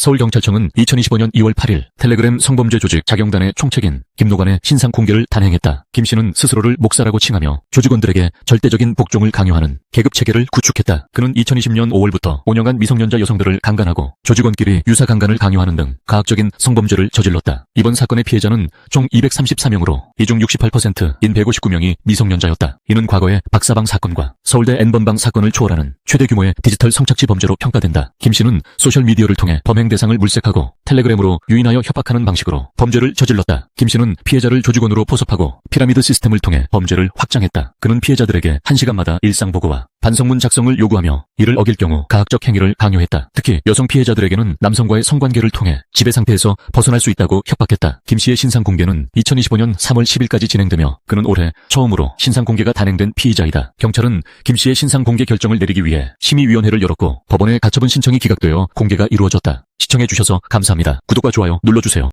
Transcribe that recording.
서울경찰청은 2025년 2월 8일 텔레그램 성범죄 조직 자경단의 총책인 김노관의 신상 공개를 단행했다. 김 씨는 스스로를 목사라고 칭하며 조직원들에게 절대적인 복종을 강요하는 계급 체계를 구축했다. 그는 2020년 5월부터 5년간 미성년자 여성들을 강간하고 조직원끼리 유사 강간을 강요하는 등 가학적인 성범죄를 저질렀다. 이번 사건의 피해자는 총 234명으로 이중 68%인 159명이 미성년자였다. 이는 과거의 박사방 사건과 서울대 N번방 사건을 초월하는 최대 규모의 디지털 성착취 범죄로 평가된다. 김 씨는 소셜미디어를 통해 범행 대상을 물색하고 텔레그램으로 유인하여 협박하는 방식으로 범죄를 저질렀다. 김 씨는 피해자를 조직원으로 포섭하고 피라미드 시스템을 통해 범죄를 확장했다. 그는 피해자들에게 1시간마다 일상 보고와 반성문 작성을 요구하며 이를 어길 경우 가학적 행위를 강요했다. 특히 여성 피해자들에게는 남성과의 성관계를 통해 지배 상태에서 벗어날 수 있다고 협박했다. 김 씨의 신상 공개는 2025년 3월 10일까지 진행되며 그는 올해 처음으로 신상 공개가 단행된 피의자이다. 경찰은 김 씨의 신상 공개 결정을 내리기 위해 심의위원회를 열었고 법원에 가처분 신청이 기각되어 공개가 이루어졌다. 시청해주셔서 감사합니다. 구독과 좋아요 눌러주세요.